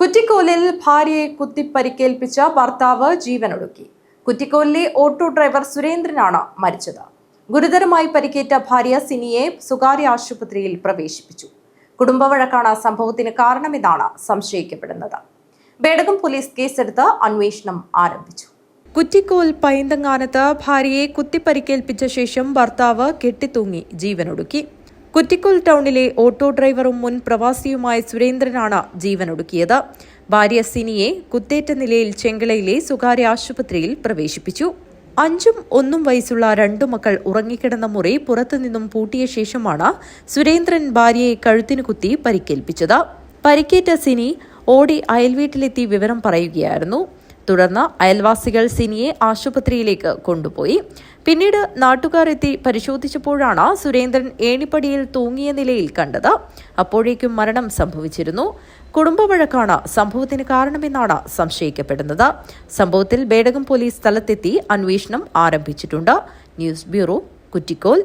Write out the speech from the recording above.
കുറ്റിക്കോലിൽ ഭാര്യയെ കുത്തിപ്പരിക്കേൽപ്പിച്ച ഭർത്താവ് ജീവനൊടുക്കി. കുറ്റിക്കോലിലെ auto driver സുരേന്ദ്രനാണ് മരിച്ചത്. ഗുരുതരമായി പരിക്കേറ്റ ഭാര്യ സിനിയെ സ്വകാര്യ ആശുപത്രിയിൽ പ്രവേശിപ്പിച്ചു. കുടുംബവഴക്കാണ് സംഭവത്തിന് കാരണമെന്നാണ് സംശയിക്കപ്പെടുന്നത്. ബേഡകം പോലീസ് കേസെടുത്ത് അന്വേഷണം ആരംഭിച്ചു. കുറ്റിക്കോൽ പൈന്തങ്ങാനത്ത് ഭാര്യയെ കുത്തിപ്പരിക്കേൽപ്പിച്ച ശേഷം ഭർത്താവ് കെട്ടിത്തൂങ്ങി ജീവനൊടുക്കി. കുറ്റിക്കോൽ ടൗണിലെ ഓട്ടോ ഡ്രൈവറും മുൻ പ്രവാസിയുമായ സുരേന്ദ്രനാണ് ജീവനൊടുക്കിയത്. ഭാര്യ സിനിയെ കുത്തേറ്റ നിലയിൽ ചെങ്കളയിലെ സ്വകാര്യ ആശുപത്രിയിൽ പ്രവേശിപ്പിച്ചു. അഞ്ചും ഒന്നും വയസ്സുള്ള രണ്ടു മക്കൾ ഉറങ്ങിക്കിടന്ന മുറി പുറത്തുനിന്നും പൂട്ടിയ ശേഷമാണ് സുരേന്ദ്രൻ ഭാര്യയെ കഴുത്തിനു കുത്തി പരിക്കേൽപ്പിച്ചത്. പരിക്കേറ്റ സിനി ഓടി അയൽവീട്ടിലെത്തി വിവരം പറയുകയായിരുന്നു. തുടർന്ന് അയൽവാസികൾ സിനിയെ ആശുപത്രിയിലേക്ക് കൊണ്ടുപോയി. പിന്നീട് നാട്ടുകാർ എത്തി പരിശോധിച്ചപ്പോഴാണ് സുരേന്ദ്രൻ ഏണിപ്പടിയിൽ തൂങ്ങിയ നിലയിൽ കണ്ടത്. അപ്പോഴേക്കും മരണം സംഭവിച്ചിരുന്നു. കുടുംബവഴക്കാണ് സംഭവത്തിന് കാരണമെന്നാണ് സംശയിക്കപ്പെടുന്നത്. സംഭവത്തിൽ ബേഡകം പോലീസ് സ്ഥലത്തെത്തി അന്വേഷണം ആരംഭിച്ചിട്ടുണ്ട്. News bureau Kuttikol.